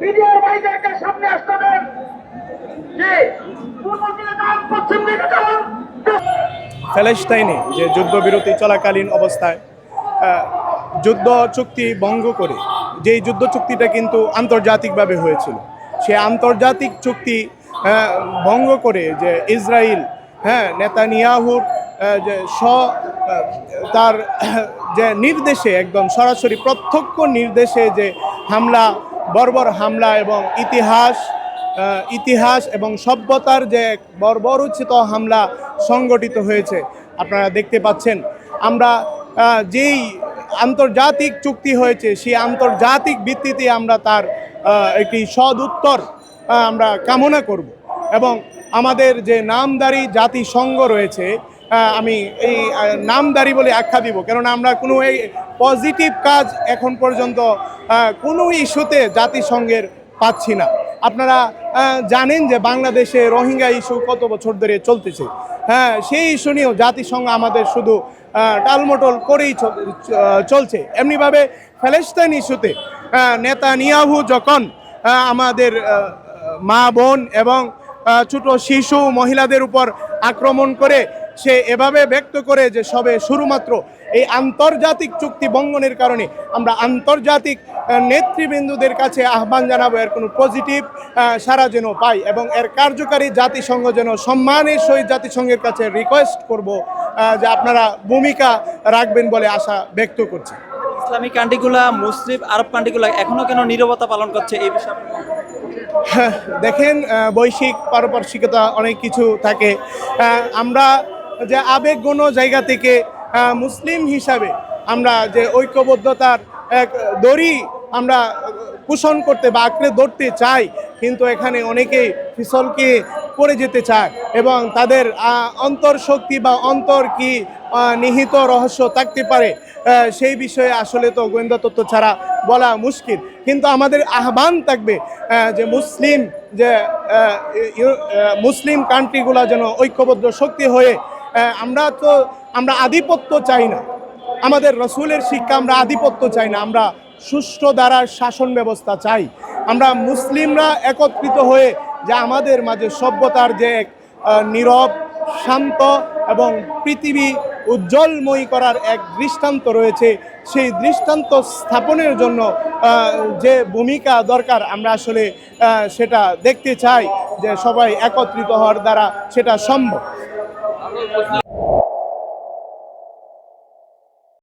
মিডিয়ার সামনে যে পশ্চিম যে যুদ্ধবিরতি চলাকালীন অবস্থায় যুদ্ধ চুক্তি ভঙ্গ করে, যেই যুদ্ধ চুক্তিটা কিন্তু আন্তর্জাতিকভাবে হয়েছিল, সে আন্তর্জাতিক চুক্তি ভঙ্গ করে যে ইসরায়েল হ্যাঁ নেতানিয়াহুর যে স তার যে নির্দেশে, একদম সরাসরি প্রত্যক্ষ নির্দেশে যে হামলা বর্বর হামলা এবং ইতিহাস ইতিহাস এবং সভ্যতার যে বর্বরোচিত হামলা সংগঠিত হয়েছে। আপনারা দেখতে পাচ্ছেন, আমরা যেই আন্তর্জাতিক চুক্তি হয়েছে, সেই আন্তর্জাতিক ভিত্তিতে আমরা তার একটি সদ উত্তর আমরা কামনা করব। এবং আমাদের যে নামদারি জাতিসংঘ রয়েছে আমি এই নামদারি বলে আখ্যা দিব। কেননা আমরা কোনো এই পজিটিভ কাজ এখন পর্যন্ত কোনো ইস্যুতে জাতিসংঘের পাচ্ছি না। আপনারা জানেন যে বাংলাদেশে রোহিঙ্গা ইস্যু কত বছর ধরে চলতেছে। হ্যাঁ সেই ইস্যু নিয়েও জাতিসংঘ আমাদের শুধু টালমটোল করেই চলছে। এমনিভাবে ফ্যালেস্তাইন ইস্যুতে নেতা নিয়াহু যখন আমাদের মা বোন এবং ছোট শিশু মহিলাদের উপর আক্রমণ করে, সে এভাবে ব্যক্ত করে যে সবে শুধুমাত্র এই আন্তর্জাতিক চুক্তি বঙ্গনের কারণে আমরা আন্তর্জাতিক নেতৃবৃন্দুদের কাছে আহ্বান জানাব এর কোনো পজিটিভ সারা যেন পাই এবং এর কার্যকারী জাতিসংঘ যেন সম্মানের সহিত জাতিসংঘের কাছে রিকোয়েস্ট করব যে আপনারা ভূমিকা রাখবেন বলে আশা ব্যক্ত করছি ইসলামিক কান্ট্রিগুলা মুসলিম আরব কান্ট্রিগুলা এখনও কেন নীরবতা পালন করছে এই বিষয়ে? হ্যাঁ, দেখেন বৈশ্বিক পারপার্শ্বিকতা অনেক কিছু থাকে আমরা যে আবেগ আবেগগণ জায়গা থেকে মুসলিম হিসাবে আমরা যে ঐক্যবদ্ধতার এক দড়ি আমরা পোষণ করতে বা আঁকড়ে ধরতে চাই, কিন্তু এখানে অনেকেই ফিসলকে পড়ে যেতে চায় এবং তাদের অন্তর্শক্তি বা অন্তর কি নিহিত রহস্য থাকতে পারে সেই বিষয়ে আসলে তো গোয়েন্দা তত্ত্ব ছাড়া বলা মুশকিল। কিন্তু আমাদের আহ্বান থাকবে যে মুসলিম যে মুসলিম কান্ট্রিগুলো যেন ঐক্যবদ্ধ শক্তি হয়ে আমরা তো, আমরা আধিপত্য চাই না। আমাদের রসুলের শিক্ষা আমরা আধিপত্য চাই না, আমরা সুষ্ঠু দ্বারা শাসন ব্যবস্থা চাই। আমরা মুসলিমরা একত্রিত হয়ে যে আমাদের মাঝে সভ্যতার যে এক নীরব, শান্ত এবং পৃথিবী উজ্জ্বলময়ী করার এক দৃষ্টান্ত রয়েছে, সেই দৃষ্টান্ত স্থাপনের জন্য যে ভূমিকা দরকার, আমরা আসলে সেটা দেখতে চাই যে সবাই একত্রিত হওয়ার দ্বারা সেটা সম্ভব।